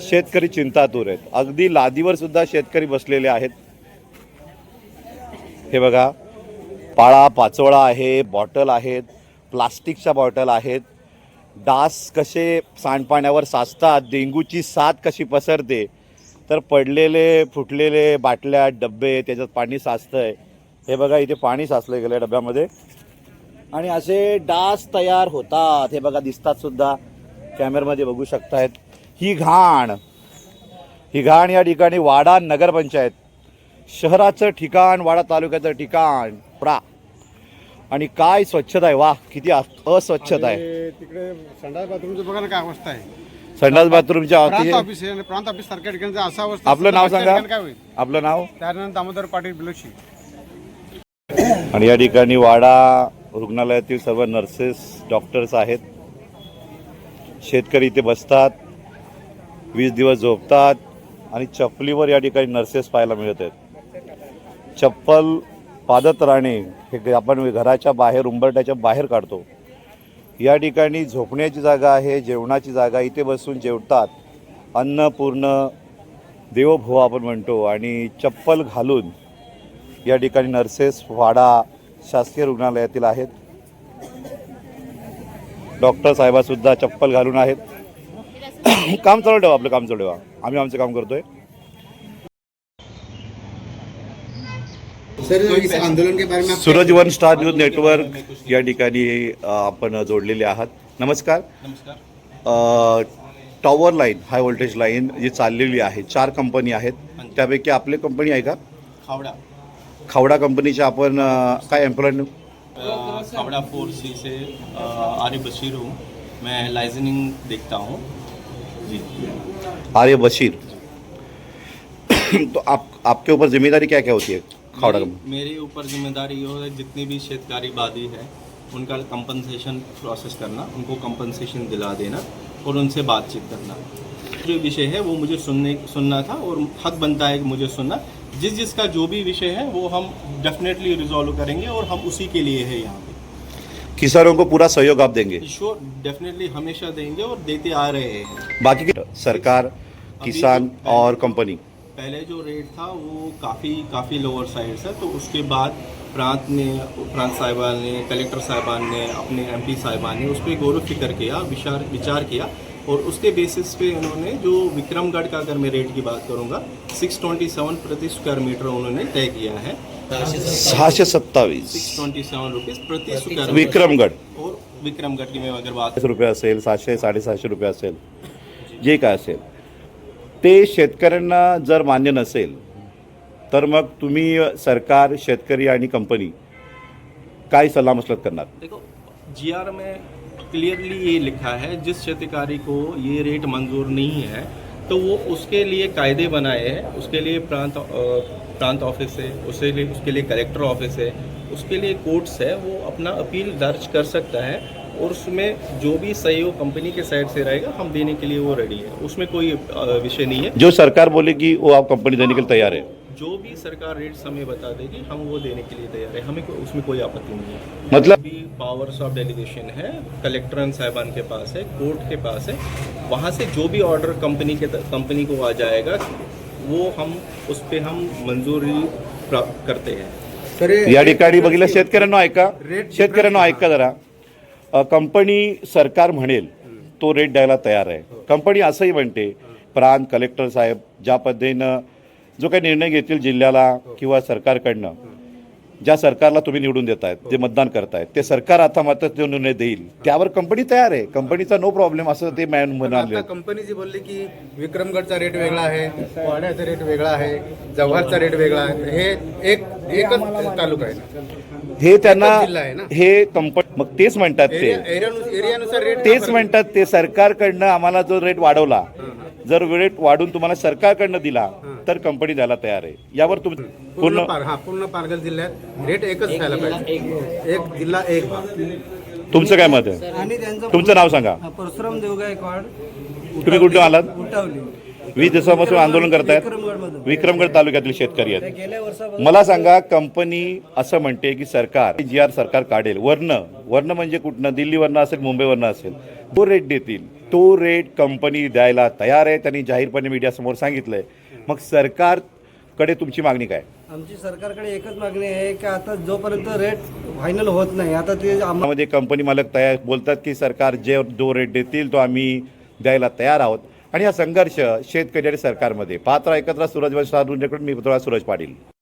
शेतकरी चिंतातूर आहेत. अगदी लादीवर सुद्धा शेतकरी बसलेले आहेत. हे बघा पाळा पाचोळा आहे बॉटल आहेत प्लास्टिकच्या बॉटल आहेत. डास कसे सांडपाण्यावर साचतात डेंग्यूची साथ कशी पसरते तर पडलेले फुटलेले बाटल्या डबे त्याच्यात पाणी साचतं आहे हे बघा इथे पाणी साचलं गेलं डब्यामध्ये. आणि असे डास तयार होतात. हे बघा दिसतात सुद्धा. कॅमेऱ्यामध्ये बघू शकतायत. ही घाण. ही घाण या ठिकाणी वाडा नगरपंचायत. शहराचं ठिकाण वाडा तालुक्याचं ठिकाण प्रा. आणि काय स्वच्छता आहे? वा किती अस्वच्छता आहे. तिकडे संडास बाथरूमचं बघा ना काय अवस्था आहे. संडास बाथरूमच्या ऑफिस प्रांत ऑफिस सारख्या ठिकाणी असा अवस्था आपलं नाव सांगा. आपलं नाव? त्यानंतर दामोदर पाटील बिलोशी. आणि या ठिकाणी वाडा रुग्णालयातील सर्व नर्सेस डॉक्टर्स आहेत. शेतकरी इथे बसतात. वीस दिवस झोपतात आणि चपलीवर या ठिकाणी नर्सेस पाहायला मिळत आहेत. चप्पल पादत राहणे हे आपण घराच्या बाहेर उंबरट्याच्या बाहेर काढतो. या ठिकाणी झोपण्याची जागा आहे जेवणाची जागा इथे बसून जेवतात. अन्न पूर्ण देवभव आपण म्हणतो. आणि चप्पल घालून या ठिकाणी नर्सेस वाडा शासकीय रुग्णालयातील आहेत. डॉक्टर साहेबासुद्धा चप्पल घालून आहेत. काम चालू ठेवा आपलं काम चालू ठेवा. आम्ही आमचं काम करतोय. सर इस आंदोलन के बारे में Suraj one star news network या ठिकाणी आपण जोडलेले आहात. नमस्कार. नमस्कार. अ, tower line high voltage line जी चाललेली आहे चार कंपनी आहेत. त्यापैकी आपली कंपनी आहे का? खावड़ा. खावडा कंपनीच्या आपण काय एम्प्लॉय अ, खावड़ा फोर सी से आरिफ बशीर हूँ. मैं लाइजनिंग देखता हूँ. आर्य बशीर। तो आप आपके ऊपर ज़िम्मेदारी क्या क्या होती है खावड़ा मेरी, कंपनी मेरे ऊपर ज़िम्मेदारी ये है जितनी भी शेतकारी बादी है उनका कंपनसेशन प्रोसेस करना उनको कंपनसेशन दिला देना और उनसे बातचीत करना। जो विषय है वो मुझे सुनने सुनना था और हक बनता है कि मुझे सुनना। जिस जिसका जो भी विषय है वो हम डेफिनेटली रिजॉल्व करेंगे और हम उसी के लिए है यहाँ किसानों को पूरा सहयोग आप देंगे? श्योर डेफिनेटली हमेशा देंगे और देते आ रहे हैं। बाकी सरकार किसान और कंपनी पहले जो रेट था वो काफ़ी काफ़ी लोअर साइड है तो उसके बाद प्रांत ने प्रांत साहिबान ने कलेक्टर साहिबान ने अपने एमपी साहिबान ने उस पर गौर व फ़िक्र किया विचार विचार किया और उसके बेसिस पे उन्होंने जो विक्रमगढ़ का अगर मैं रेट की बात करूँगा 627 प्रति स्क्वायर मीटर उन्होंने तय किया है। सहाशे सत्तावीस. 627 रुपीज़ प्रति स्क्वायर विक्रमगड. और विक्रमगढ़ की मैं अगर बात रुपये असेल सातशे साडेसहाशे रुपये असेल. जे. काय असेल. ते शेतकऱ्यांना जर मान्य नसेल तर मग तुम्ही सरकार शेतकरी आणि कंपनी काय सल्लामसलत करणार? देखो जीआर में क्लियरली ये लिखा है जिस क्षेत्रकारी को ये रेट मंजूर नहीं है तो वो उसके लिए कायदे बनाए हैं उसके लिए प्रांत प्रांत ऑफ़िस है उसके लिए उसके लिए कलेक्टर ऑफ़िस है उसके लिए कोर्ट्स है वो अपना अपील दर्ज कर सकता है और उसमें जो भी सहयोग कंपनी के साइड से रहेगा हम देने के लिए वो रेडी है। उसमें कोई विषय नहीं है। जो सरकार बोलेगी वो आप कंपनी देने के लिए तैयार है? जो भी सरकार रेट्स हमें बता देगी हम वो देने के लिए तैयार है। हमें को- उसमें कोई आपत्ति नहीं है। मतलब भी पावर्स ऑफ़ डेलीगेशन है कलेक्टर साहबान के पास है कोर्ट के पास है वहाँ से जो भी ऑर्डर कंपनी के कंपनी को आ जाएगा वो हम उस पर हम मंजूरी प्राप्त करते हैं। या ठिकाणी बघितलं शेतकऱ्यांना ऐका. शेतकऱ्यांना ऐका जरा. कंपनी सरकार म्हणेल तो रेट द्यायला तयार आहे. कंपनी असंही म्हणते प्रांत कलेक्टर साहेब ज्या पद्धतीनं जो काही निर्णय घेतील जिल्ह्याला किंवा सरकारकडनं ज्या सरकारला तुम्ही निवडून देतायत जे मतदान करतायत ते सरकार आता मात्र तो निर्णय देईल. त्यावर कंपनी तयार आहे. कंपनीचा नो प्रॉब्लेम असं ते मॅन म्हणाले. कंपनी जी बोलली की विक्रमगडचा रेट वेगळा आहे वाड्याचा रेट वेगळा आहे जव्हारचा रेट वेगळा आहे हे एक एकच तालुका आहे. हे त्यांना? हे कंपनी मग तेच म्हणतात ते. तेच म्हणतात ते सरकारकडनं आम्हाला जो रेट वाढवला जर रेट वाढून तुम्हाला सरकारकडनं दिला तर कंपनी द्यायला तयार आहे. यावर तुम्ही पूर्ण पूर्ण पार हा पूर्ण पालघर जिल्ह्यात रेट एकच व्हायला पाहिजे. एक जिल्हा एक तुमचं काय मत आहे? आणि त्यांचं तुमचं नाव सांगा. परशुराम देवगायकवाड. तुम्ही कुठून आलात? उठावली. वीस दिवसापासून आंदोलन करतायत. विक्रमगडमधून. विक्रमगड तालुक्यातील शेतकरी आहेत. गेल्या वर्षापासून मला सांगा कंपनी असं म्हणते की सरकार जी आर सरकार काढेल वर्ण वर्ण म्हणजे कुठनं? दिल्लीवरनं असेल मुंबईवरनं असेल तो रेट देतील. तो रेट कंपनी द्यायला तयार आहे त्यांनी जाहीरपणे मीडियासमोर सांगितलं आहे मग सरकारकडे तुमची मागणी काय? आमची सरकारकडे एकच मागणी आहे की आता जोपर्यंत रेट फायनल होत नाही आता ते आम्हाला त्यामध्ये कंपनी मालक तयार बोलतात की सरकार जे जो रेट देतील तो आम्ही द्यायला तयार आहोत. आणि हा संघर्ष शेतकरी आणि सरकारमध्ये. पात्र एकत्र सूरज साधूंकडून मी पुतळा सूरज पाटील.